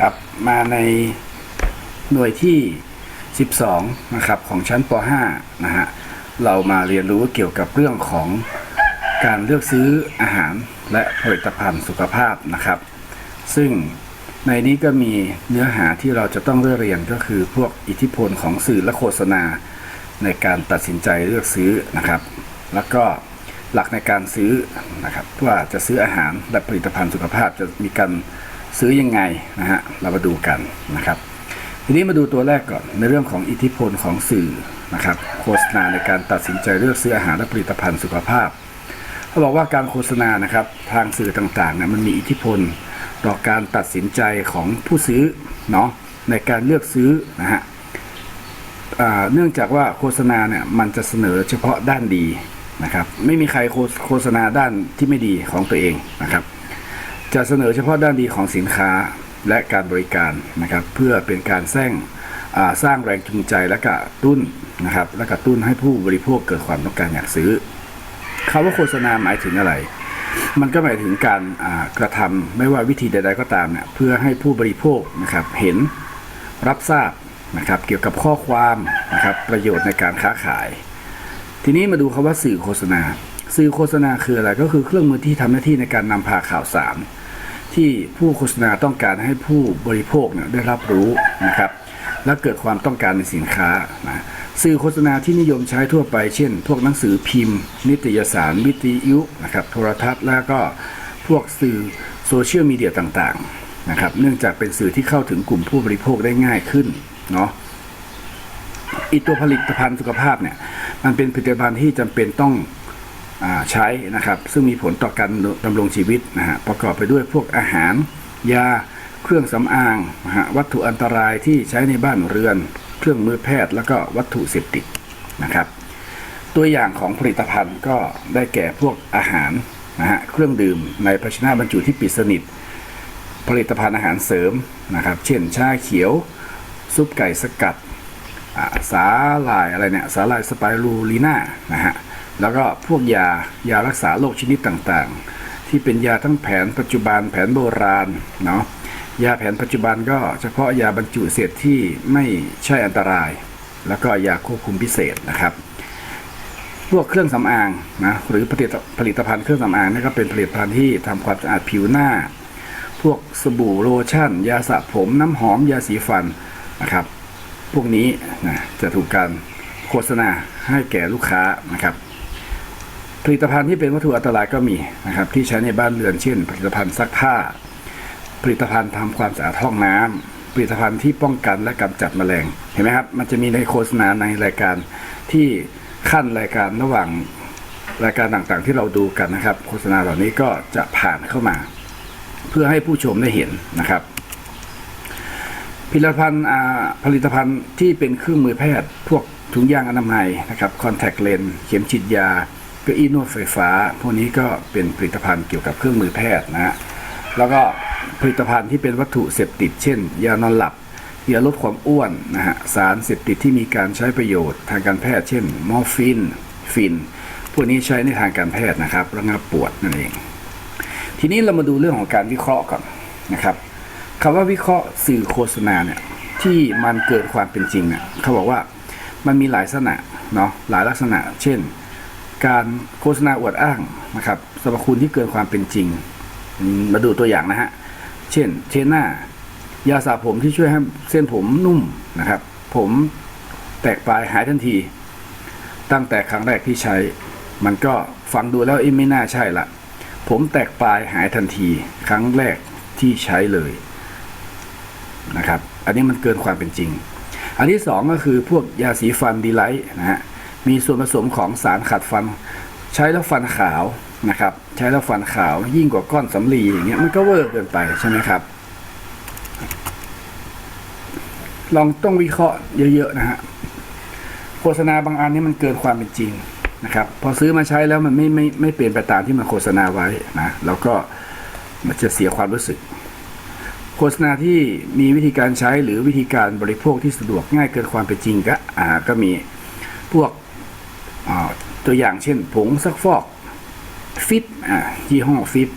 ครับมาในหน่วยที่ 12 นะครับของชั้นป .5 นะฮะเรามาเรียนรู้เกี่ยวกับเรื่องของการเลือกซื้ออาหารและผลิตภัณฑ์สุขภาพนะครับ ซึ่งในนี้ก็มีเนื้อหาที่เราจะต้องเลือกเรียนก็คือพวกอิทธิพลของสื่อและโฆษณา ในการตัดสินใจเลือกซื้อนะครับ แล้วก็หลักในการซื้อนะครับว่าจะซื้ออาหารและผลิตภัณฑ์สุขภาพจะมีการ ซื้อยังไงนะฮะเรามาดูกันนะครับ ทีนี้มาดูตัวแรกก่อนในเรื่องของอิทธิพลของสื่อนะครับ โฆษณาในการตัดสินใจเลือกซื้ออาหารและผลิตภัณฑ์สุขภาพเขาบอกว่าการโฆษณานะครับทางสื่อต่างๆเนี่ยมันมีอิทธิพลต่อการตัดสินใจของผู้ซื้อเนาะในการเลือกซื้อนะฮะเนื่องจากว่าโฆษณาเนี่ยมันจะเสนอเฉพาะด้านดีนะครับ ไม่มีใครโฆษณาด้านที่ไม่ดีของตัวเองนะครับ จะเสนอเฉพาะด้านดีของสินค้าและการบริการนะครับ เพื่อเป็นการสร้างสร้างแรงจูงใจและกระตุ้นนะครับ และกระตุ้นให้ผู้บริโภคเกิดความต้องการอยากซื้อคำว่าโฆษณาหมายถึงอะไร มันก็หมายถึงการกระทำไม่ว่าวิธีใด ๆก็ตามเนี่ยเพื่อให้ผู้บริโภคนะครับเห็นรับทราบนะครับเกี่ยวกับข้อความนะครับประโยชน์ในการค้าขาย ทีนี้มาดูคำว่าสื่อโฆษณา สื่อโฆษณาคืออะไรก็คือเครื่องมือที่ทำหน้าที่ในการนำพาข่าวสาร ที่ผู้โฆษณาต้องการให้ผู้บริโภคเนี่ยได้รับรู้นะครับ และเกิดความต้องการในสินค้านะสื่อโฆษณาที่นิยมใช้ทั่วไป เช่น พวกหนังสือพิมพ์ นิตยสารวิทยุนะครับโทรทัศน์แล้วก็พวกสื่อโซเชียลมีเดียต่างๆนะครับเนื่องจากเป็นสื่อที่เข้าถึงกลุ่มผู้บริโภคได้ง่ายขึ้นเนาะอีตัวผลิตภัณฑ์สุขภาพเนี่ยมันเป็นผลิตภัณฑ์ที่จำเป็นต้อง ใช้นะครับ ซึ่งมีผลต่อการดำรงชีวิตนะฮะประกอบไปด้วยพวกอาหาร ยา เครื่องสำอางนะฮะวัตถุอันตรายที่ใช้ในบ้านเรือน เครื่องมือแพทย์ แล้วก็วัตถุเสพติดนะครับ ตัวอย่างของผลิตภัณฑ์ก็ได้แก่พวกอาหารนะฮะเครื่องดื่มในภาชนะบรรจุที่ปิดสนิท ผลิตภัณฑ์อาหารเสริมนะครับ เช่นชาเขียว ซุปไก่สกัดอ่าสาลายอะไรเนี่ยสาลายสไปรูลีน่านะฮะ แล้วก็พวกยายารักษาโรคชนิดต่างๆ ที่เป็นยาทั้งแผนปัจจุบันแผนโบราณเนาะยาแผนปัจจุบันก็เฉพาะยาบรรจุเศษที่ไม่ใช่อันตราย แล้วก็ยาควบคุมพิเศษนะครับ พวกเครื่องสำอางนะหรือผลิตผลิตภัณฑ์เครื่องสำอางนี่ก็เป็นผลิตภัณฑ์ที่ทำความสะอาดผิวหน้า พวกสบู่โลชั่น ยาสระผมน้ำหอมยาสีฟันนะครับ พวกนี้นะจะถูกการโฆษณาให้แก่ลูกค้านะครับ ผลิตภัณฑ์ที่เป็นวัตถุอันตรายก็มีนะครับที่ใช้ในบ้านเรือนเช่น ผลิตภัณฑ์ซักผ้า ผลิตภัณฑ์ทำความสะอาดห้องน้ำผลิตภัณฑ์ที่ป้องกันและกำจัดแมลงเห็นไหมครับมันจะมีในโฆษณาในรายการที่ขั้นรายการระหว่างรายการต่างๆ ที่เราดูกันนะครับ โฆษณาเหล่านี้ก็จะผ่านเข้ามา เพื่อให้ผู้ชมได้เห็นนะครับผลิตภัณฑ์อาผลิตภัณฑ์ที่เป็นเครื่องมือแพทย์ พวกถุงยางอนามัยนะครับคอนแทคเลนเข็มฉีดยา เก้าอี้นวดไฟฟ้า พวกนี้ก็เป็นผลิตภัณฑ์เกี่ยวกับเครื่องมือแพทย์นะฮะแล้วก็ผลิตภัณฑ์ที่เป็นวัตถุเสพติด เช่น ยานอนหลับยาลดความอ้วนนะฮะสารเสพติดที่มีการใช้ประโยชน์ทางการแพทย์ เช่น มอร์ฟินฟิน พวกนี้ใช้ในทางการแพทย์นะครับระงับปวดนั่นเอง ทีนี้เรามาดูเรื่องของการวิเคราะห์ก่อนนะครับคำว่าวิเคราะห์สื่อโฆษณาเนี่ยที่มันเกินความเป็นจริงเนี่ยเขาบอกว่ามันมีหลายลักษณะเนาะหลายลักษณะ เช่น การโฆษณาอวดอ้างนะครับสรรพคุณที่เกินความเป็นจริง มาดูตัวอย่างนะฮะ เช่นเทน่ายาสระผมที่ช่วยให้เส้นผมนุ่มนะครับ ผมแตกปลายหายทันที ตั้งแต่ครั้งแรกที่ใช้ มันก็ฟังดูแล้วเอ้ไม่น่าใช่ละผมแตกปลายหายทันที ครั้งแรกที่ใช้เลยนะครับ อันนี้มันเกินความเป็นจริง อันที่สองก็คือพวกยาสีฟันดีไลท์นะฮะ มีส่วนผสมของสารขัดฟัน ใช้แล้วฟันขาวนะครับ ใช้แล้วฟันขาวยิ่งกว่าก้อนสำลีอย่างเงี้ยมันก็เวอร์เกินไปใช่ไหมครับ ลองต้องวิเคราะห์เยอะๆนะฮะโฆษณาบางอันนี่มันเกินความเป็นจริงนะครับ พอซื้อมาใช้แล้วมันไม่ไม่ไม่เปลี่ยนไปตามที่มันโฆษณาไว้นะแล้วก็มันจะเสียความรู้สึก โฆษณาที่มีวิธีการใช้หรือวิธีการบริโภคที่สะดวกง่ายเกินความเป็นจริงก็อ่าก็มีพวก ตัวอย่างเช่น ผงซักฟอกฟิตอ่ายี่ห้อฟิต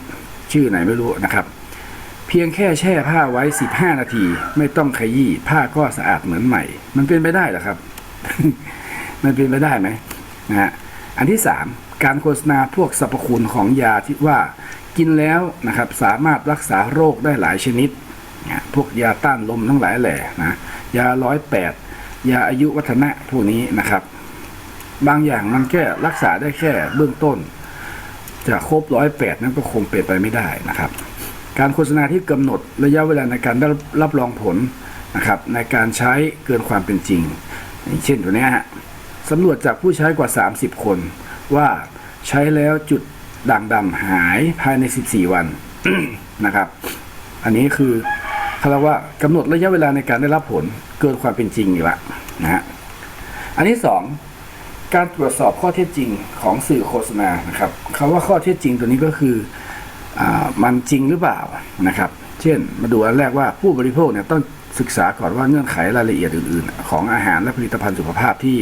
ชื่อไหนไม่รู้นะครับ เพียงแค่แช่ผ้าไว้ 15 นาที ไม่ต้องขยี้ผ้าก็สะอาดเหมือนใหม่ มันเป็นไปได้หรอครับ มันเป็นไปได้ไหมนะฮะอันที่ 3 การโฆษณาพวกสรรพคุณของยาที่ว่ากินแล้วนะครับสามารถรักษาโรคได้หลายชนิดนะพวกยาต้านลมทั้งหลายแหล่นะยาร้อยแปดยาอายุวัฒนะพวกนี้นะครับ บางอย่างมันแค่รักษาได้แค่เบื้องต้น จะครบร้อยแปดนั้นก็คงเป็นไปไม่ได้นะครับ การโฆษณาที่กำหนดระยะเวลาในการได้รับรองผลนะครับ ในการใช้เกินความเป็นจริงอย่างเช่นตัวนี้ฮะสำรวจจากผู้ใช้กว่า 30 คน ว่าใช้แล้วจุดด่างดำหายภายใน 14 วันนะครับ อันนี้คือเขาเรียกว่ากำหนดระยะเวลาในการได้รับผลเกินความเป็นจริงอีกละนะฮะอันที่สอง การตรวจสอบข้อเท็จจริงของสื่อโฆษณานะครับคำว่าข้อเท็จจริงตัวนี้ก็คืออมันจริงหรือเปล่านะครับ เช่นมาดูอันแรกว่าผู้บริโภคเนี่ยต้องศึกษาก่อนว่าเงื่อนไขรายละเอียดอื่น ๆ ของอาหารและผลิตภัณฑ์สุขภาพที่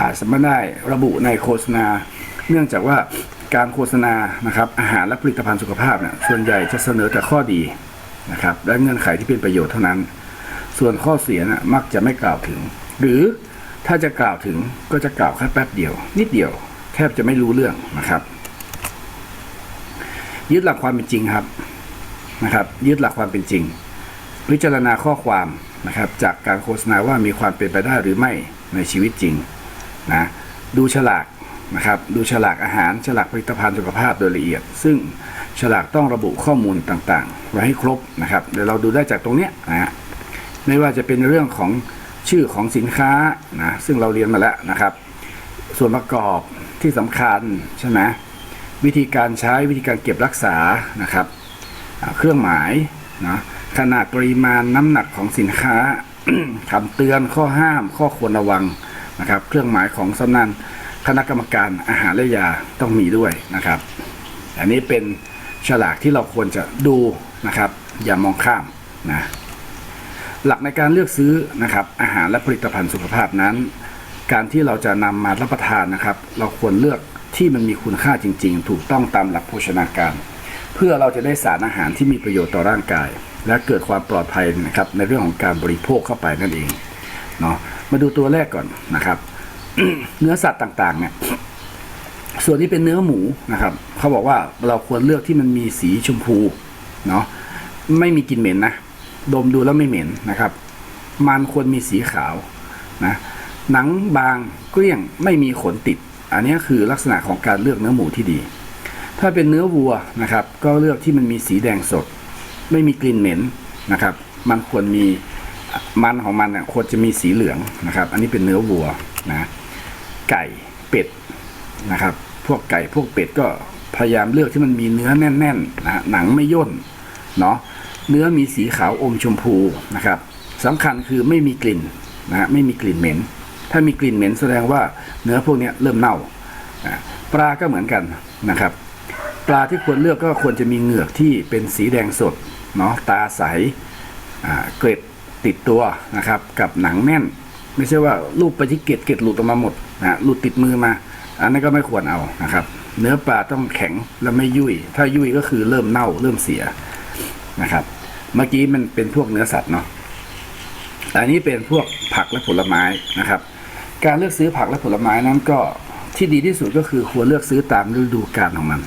อาจจะไม่ได้ระบุในโฆษณา เนื่องจากว่าการโฆษณานะครับอาหารและผลิตภัณฑ์สุขภาพเนี่ยส่วนใหญ่จะเสนอแต่ข้อดีนะครับและเงื่อนไขที่เป็นประโยชน์เท่านั้น ส่วนข้อเสียนะมักจะไม่กล่าวถึง หรือ ถ้าจะกล่าวถึงก็จะกล่าวแค่แป๊บเดียว นิดเดียวแทบจะไม่รู้เรื่องนะครับ ยึดหลักความเป็นจริงครับนะครับ ยึดหลักความเป็นจริง พิจารณาข้อความนะครับ จากการโฆษณาว่ามีความเป็นไปได้หรือไม่ในชีวิตจริงนะดูฉลากนะครับ ดูฉลากอาหารฉลากผลิตภัณฑ์สุขภาพโดยละเอียด ซึ่งฉลากต้องระบุข้อมูลต่างๆ ไว้ให้ครบนะครับเดี๋ยวเราดูได้จากตรงเนี้ยนะฮะไม่ว่าจะเป็นเรื่องของ ชื่อของสินค้านะซึ่งเราเรียนมาแล้วนะครับ ส่วนประกอบที่สำคัญใช่ไหมวิธีการใช้วิธีการเก็บรักษานะครับ เครื่องหมายนะขนาดปริมาณน้ำหนักของสินค้าคำเตือนข้อห้าม ข้อควรระวังนะครับ เครื่องหมายของสำนักคณะกรรมการอาหารและยาต้องมีด้วยนะครับ อันนี้เป็นฉลากที่เราควรจะดูนะครับ อย่ามองข้ามนะ หลักในการเลือกซื้อนะครับอาหารและผลิตภัณฑ์สุขภาพนั้น การที่เราจะนำมารับประทานนะครับ เราควรเลือกที่มันมีคุณค่าจริง ๆ ถูกต้องตามหลักโภชนาการ เพื่อเราจะได้สารอาหารที่มีประโยชน์ต่อร่างกาย และเกิดความปลอดภัยนะครับในเรื่องของการบริโภคเข้าไปนั่นเองเนาะมาดูตัวแรกก่อนนะครับ เนื้อสัตว์ต่างๆเนี่ยส่วนที่เป็นเนื้อหมูนะครับเขาบอกว่าเราควรเลือกที่มันมีสีชมพูเนาะไม่มีกลิ่นเหม็นนะ ดมดูแล้วไม่เหม็นนะครับ มันควรมีสีขาวนะหนังบางเกลี้ยงไม่มีขนติด อันนี้คือลักษณะของการเลือกเนื้อหมูที่ดี ถ้าเป็นเนื้อวัวนะครับ ก็เลือกที่มันมีสีแดงสด ไม่มีกลิ่นเหม็นนะครับ มันควรมีมันของมันเนี่ยควรจะมีสีเหลืองนะครับ อันนี้เป็นเนื้อวัวนะไก่เป็ดนะครับ พวกไก่พวกเป็ดก็พยายามเลือกที่มันมีเนื้อแน่นๆนะฮะหนังไม่ย่นเนาะ เนื้อมีสีขาวอมชมพูนะครับสำคัญคือไม่มีกลิ่นนะฮะไม่มีกลิ่นเหม็น ถ้ามีกลิ่นเหม็นแสดงว่าเนื้อพวกนี้เริ่มเน่าปลาก็เหมือนกันนะครับ ปลาที่ควรเลือกก็ควรจะมีเหงือกที่เป็นสีแดงสดเนาะตาใสเกล็ดติดตัวนะครับ กับหนังแน่น ไม่ใช่ว่าลูบไปที่เกล็ดเกล็ดหลุดออกมาหมดนะหลุดติดมือมา อันนั้นก็ไม่ควรเอานะครับ เนื้อปลาต้องแข็งและไม่ยุ่ย ถ้ายุ่ยก็คือเริ่มเน่าเริ่มเสีย นะครับ เมื่อกี้มันเป็นพวกเนื้อสัตว์เนาะอันนี้เป็นพวกผักและผลไม้นะครับ การเลือกซื้อผักและผลไม้นั้นก็ที่ดีที่สุดก็คือควรเลือกซื้อตามฤดูกาลของมัน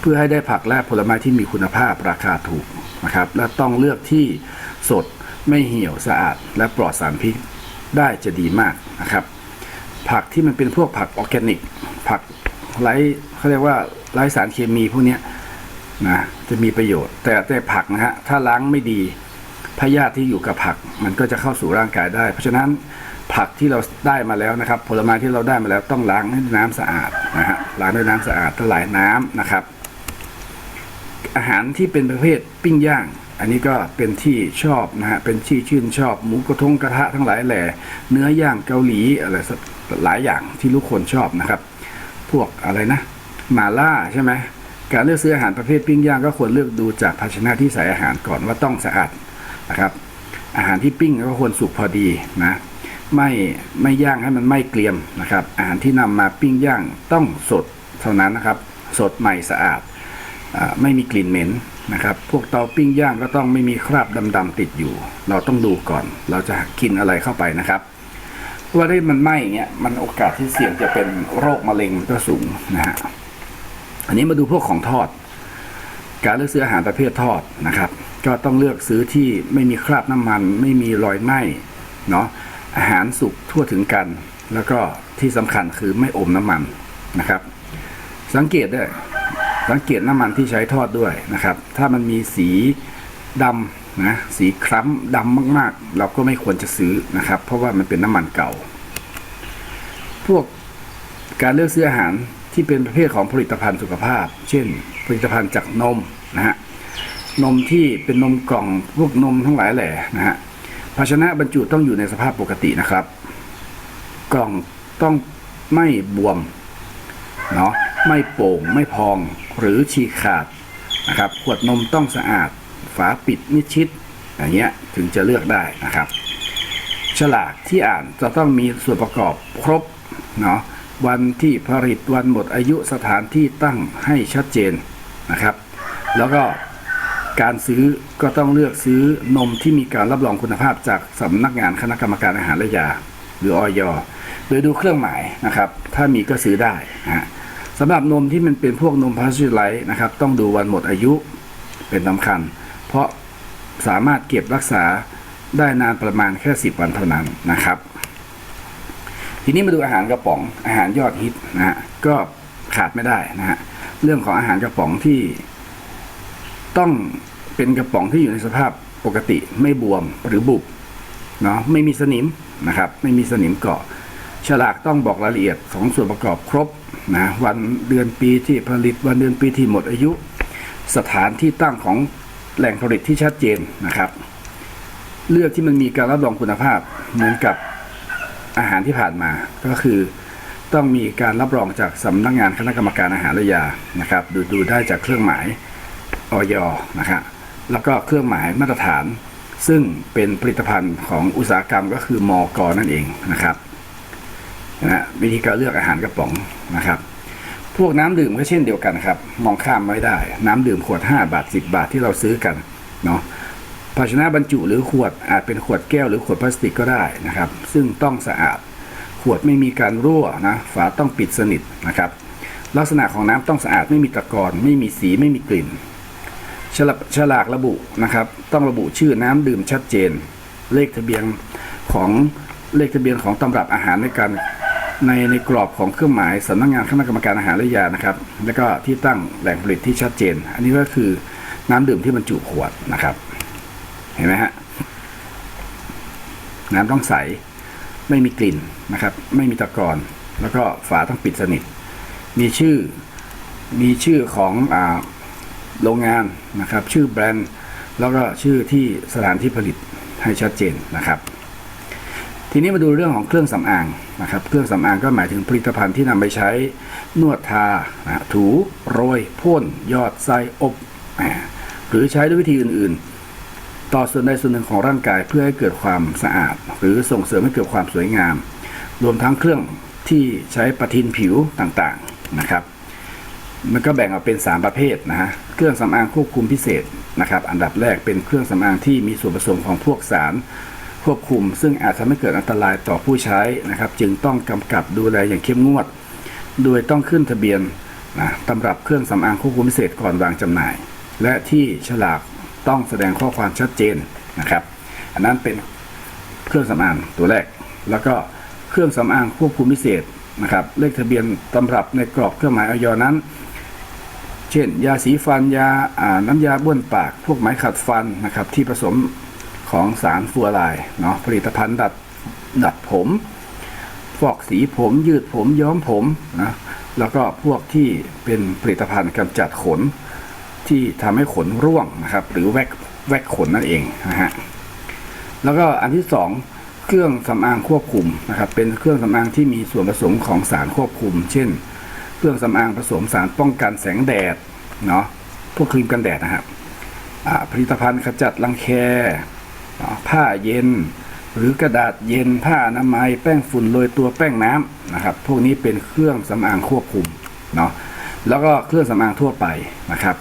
เพื่อให้ได้ผักและผลไม้ที่มีคุณภาพราคาถูกนะครับ และต้องเลือกที่สดไม่เหี่ยวสะอาด และปลอดสารพิษได้จะดีมากนะครับ ผักที่มันเป็นพวกผักออร์แกนิก ผักไร้เขาเรียกว่าไร้สารเคมีพวกเนี้ย นะจะมีประโยชน์ แต่แต่ผักนะฮะถ้าล้างไม่ดีพยาธิที่อยู่กับผักมันก็จะเข้าสู่ร่างกายได้ เพราะฉะนั้นผักที่เราได้มาแล้วนะครับ ผลไม้ที่เราได้มาแล้วต้องล้างด้วยน้ำสะอาดนะฮะล้างด้วยน้ำสะอาดถลายน้ำนะครับ อาหารที่เป็นประเภทปิ้งย่าง อันนี้ก็เป็นที่ชอบนะฮะเป็นที่ชื่นชอบหมูกระทงกระทะทั้งหลายแหล่เนื้อย่างเกาหลีอะไรสักหลายอย่างที่ทุกคนชอบนะครับ พวกอะไรนะหมาล่าใช่ไหม การเลือกซื้ออาหารประเภทปิ้งย่างก็ควรเลือกดูจากภาชนะที่ใส่อาหารก่อนว่าต้องสะอาดนะครับ อาหารที่ปิ้งก็ควรสุกพอดีนะไม่ไม่ย่างให้มันไหม้เกรียมนะครับ อาหารที่นำมาปิ้งย่างต้องสดเท่านั้นนะครับ สดใหม่สะอาดอไม่มีกลิ่นเหม็นนะครับ พวกเตาปิ้งย่างก็ต้องไม่มีคราบดำๆติดอยู่ เราต้องดูก่อน เราจะกินอะไรเข้าไปนะครับว่าได้มันไหม้เงี้ยมันโอกาสที่เสี่ยงจะเป็นโรคมะเร็งก็สูงนะฮะ อันนี้มาดูพวกของทอด การเลือกซื้ออาหารประเภททอดนะครับ ก็ต้องเลือกซื้อที่ไม่มีคราบน้ำมัน ไม่มีรอยไหม้เนาะอาหารสุกทั่วถึงกัน แล้วก็ที่สำคัญคือไม่อมน้ำมันนะครับ สังเกตด้วยสังเกตน้ำมันที่ใช้ทอดด้วยนะครับ ถ้ามันมีสีดำนะสีคล้ำดำมากๆ เราก็ไม่ควรจะซื้อนะครับ เพราะว่ามันเป็นน้ำมันเก่า พวกการเลือกซื้ออาหาร ที่เป็นประเภทของผลิตภัณฑ์สุขภาพ เช่น ผลิตภัณฑ์จากนมนะฮะนมที่เป็นนมกล่องพวกนมทั้งหลายแหล่นะฮะภาชนะบรรจุต้องอยู่ในสภาพปกตินะครับ กล่องต้องไม่บวมเนาะไม่โป่งไม่พองหรือฉีกขาดนะครับ ขวดนมต้องสะอาด ฝาปิดมิดชิดอย่างเงี้ยถึงจะเลือกได้นะครับ ฉลากที่อ่านจะต้องมีส่วนประกอบครบเนาะ วันที่ผลิตวันหมดอายุสถานที่ตั้งให้ชัดเจนนะครับ แล้วก็การซื้อก็ต้องเลือกซื้อนมที่มีการรับรองคุณภาพจากสำนักงานคณะกรรมการอาหารและยา หรือออยโดยดูเครื่องหมายนะครับ ถ้ามีก็ซื้อได้นะฮะสำหรับนมที่มันเป็นพวกนมพาสเจอร์ไลท์นะครับ ต้องดูวันหมดอายุเป็นสำคัญ เพราะสามารถเก็บรักษาได้นานประมาณแค่ 10 วันเท่านั้นนะครับ ทีนี้มาดูอาหารกระป๋องอาหารยอดฮิตนะฮะก็ขาดไม่ได้นะฮะเรื่องของอาหารกระป๋องที่ ต้องเป็นกระป๋องที่อยู่ในสภาพปกติไม่บวมหรือบุบเนาะไม่มีสนิมนะครับ ไม่มีสนิมเกาะ ฉลากต้องบอกรายละเอียดของส่วนประกอบครบนะวันเดือนปีที่ผลิตวันเดือนปีที่หมดอายุ สถานที่ตั้งของแหล่งผลิตที่ชัดเจนนะครับ เลือกที่มันมีการรับรองคุณภาพเหมือนกับ อาหารที่ผ่านมาก็คือ ต้องมีการรับรองจากสำนักงานคณะกรรมการอาหารและยานะครับดูดูได้จากเครื่องหมายออยนะครับแล้วก็เครื่องหมายมาตรฐาน ซึ่งเป็นผลิตภัณฑ์ของอุตสาหกรรมก็คือมอกอนั่นเองนะครับนะวิธีการเลือกอาหารกระป๋องนะครับ พวกน้ำดื่มก็เช่นเดียวกันครับ มองข้ามไม่ได้ น้ำดื่มขวด 5 บาท 10 บาทที่เราซื้อกันเนาะ ภาชนะบรรจุหรือขวดอาจเป็นขวดแก้วหรือขวดพลาสติกก็ได้นะครับ ซึ่งต้องสะอาด ขวดไม่มีการรั่วนะฝาต้องปิดสนิทนะครับ ลักษณะของน้ำต้องสะอาดไม่มีตะกอนไม่มีสีไม่มีกลิ่นฉลากฉลากระบุนะครับ ต้องระบุชื่อน้ำดื่มชัดเจน เลขทะเบียนของเลขทะเบียนของตำรับอาหารในการในในกรอบของเครื่องหมายสำนักงานคณะกรรมการอาหารและยานะครับ แล้วก็ที่ตั้งแหล่งผลิตที่ชัดเจน อันนี้ก็คือน้ำดื่มที่บรรจุขวดนะครับ เห็นไหมฮะ น้ำต้องใส ไม่มีกลิ่นนะครับ ไม่มีตะกอนแล้วก็ฝาต้องปิดสนิท มีชื่อ มีชื่อของอโรงงานนะครับ ชื่อแบรนด์แล้วก็ชื่อที่สถานที่ผลิตให้ชัดเจนนะครับ ทีนี้มาดูเรื่องของเครื่องสำอางนะครับ เครื่องสำอางก็หมายถึงผลิตภัณฑ์ที่นำไปใช้นวดทานะถูโรยพ่นยอดไส้อบหรือใช้ด้วยวิธีอื่น ๆ ต่อส่วนใดส่วนหนึ่งของร่างกายเพื่อให้เกิดความสะอาด หรือส่งเสริมให้เกิดความสวยงาม รวมทั้งเครื่องที่ใช้ประทินผิวต่างๆนะครับ มันก็แบ่งออกเป็น 3 ประเภทนะฮะเครื่องสำอางควบคุมพิเศษนะครับ อันดับแรกเป็นเครื่องสำอางที่มีส่วนผสมของพวกสารควบคุม ซึ่งอาจทำให้เกิดอันตรายต่อผู้ใช้นะครับ จึงต้องกำกับดูแลอย่างเข้มงวด โดยต้องขึ้นทะเบียนนะตำรับเครื่องสำอางควบคุมพิเศษก่อนวางจำหน่าย และที่ฉลาก ต้องแสดงข้อความชัดเจนนะครับ อันนั้นเป็นเครื่องสำอางตัวแรก แล้วก็เครื่องสำอางควบคุมพิเศษนะครับเลขทะเบียนตำรับในกรอบเครื่องหมายออยนั้น เช่น ยาสีฟันยาน้ำยาบ้วนปาก พวกไม้ขัดฟันนะครับที่ผสมของสารฟลูอไรด์เนาะผลิตภัณฑ์ดัดดัดผม ฟอกสีผมยืดผมย้อมผมนะแล้วก็พวกที่เป็นผลิตภัณฑ์กำจัดขน ที่ทำให้ขนร่วงนะครับ หรือแวกแวกขนนั่นเองนะฮะแล้วก็อันที่สองเครื่องสำอางควบคุมนะครับ เป็นเครื่องสำอางที่มีส่วนผสมของสารควบคุม เช่น เครื่องสำอางผสมสารป้องกันแสงแดดเนาะพวกครีมกันแดดนะครับผลิตภัณฑ์ขจัดรังแคผ้าเย็น หรือกระดาษเย็นผ้าอนามัยแป้งฝุ่นโรยตัวแป้งน้ำนะครับ พวกนี้เป็นเครื่องสำอางควบคุมเนาะแล้วก็เครื่องสำอางทั่วไปนะครับ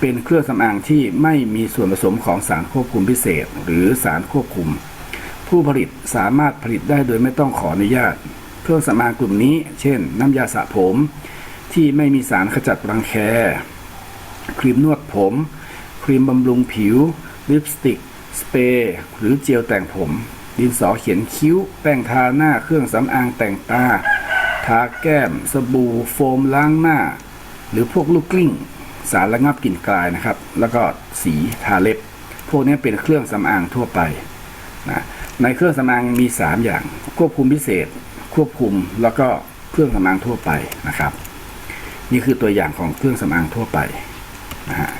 เป็นเครื่องสำอางที่ไม่มีส่วนผสมของสารควบคุมพิเศษ หรือสารควบคุม ผู้ผลิตสามารถผลิตได้โดยไม่ต้องขออนุญาต เครื่องสำอางกลุ่มนี้ เช่น น้ำยาสระผม ที่ไม่มีสารขจัดรังแค ครีมนวดผม ครีมบำรุงผิว ลิปสติก สเปรย์หรือเจลแต่งผม ดินสอเขียนคิ้ว แป้งทาหน้าเครื่องสำอางแต่งตา ทาแก้ม สบู่ โฟมล้างหน้า หรือพวกลูกกลิ้ง สารระงับกลิ่นกลายนะครับ แล้วก็สีทาเล็บ พวกนี้เป็นเครื่องสำอางทั่วไปนะในเครื่องสำอางมี 3 อย่าง ควบคุมพิเศษ ควบคุมแล้วก็เครื่องสำอางทั่วไปนะครับ นี่คือตัวอย่างของเครื่องสำอางทั่วไปนะฮะ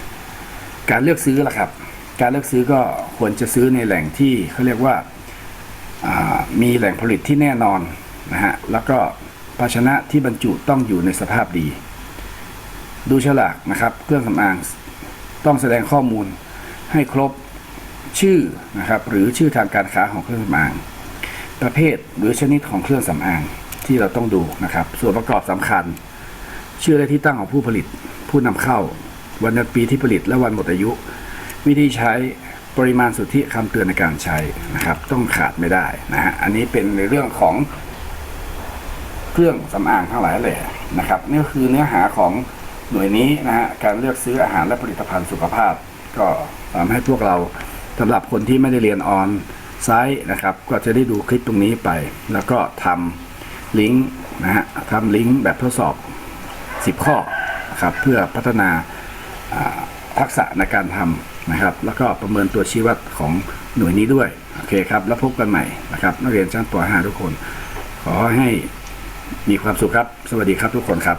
การเลือกซื้อล่ะครับ การเลือกซื้อก็ควรจะซื้อในแหล่งที่เขาเรียกว่าอ่ามีแหล่งผลิตที่แน่นอนนะฮะแล้วก็ภาชนะที่บรรจุต้องอยู่ในสภาพดี ดูฉลากนะครับ เครื่องสำอางต้องแสดงข้อมูลให้ครบชื่อนะครับ หรือชื่อทางการค้าของเครื่องสำอาง ประเภทหรือชนิดของเครื่องสำอางที่เราต้องดูนะครับ ส่วนประกอบสำคัญ ชื่อและที่ตั้งของผู้ผลิต ผู้นำเข้า วันปีที่ผลิตและวันหมดอายุ วิธีใช้ปริมาณสุทธิคำเตือนในการใช้นะครับ ต้องขาดไม่ได้นะฮะอันนี้เป็นในเรื่องของเครื่องสำอางทั้งหลายแหล่นะครับนี่ก็คือเนื้อหาของ หน่วยนี้นะฮะการเลือกซื้ออาหารและผลิตภัณฑ์สุขภาพ ก็ทำให้พวกเราสำหรับคนที่ไม่ได้เรียนออนไซต์นะครับ ก็จะได้ดูคลิปตรงนี้ไป แล้วก็ทำลิงก์นะฮะทำลิงก์แบบทดสอบ 10 ข้อนะครับเพื่อพัฒนาอ่าทักษะในการทำนะครับ แล้วก็ประเมินตัวชี้วัดของหน่วยนี้ด้วยโอเคครับ แล้วพบกันใหม่นะครับ นักเรียนชั้นป .5 ทุกคน ขอให้มีความสุขครับ สวัสดีครับทุกคนครับ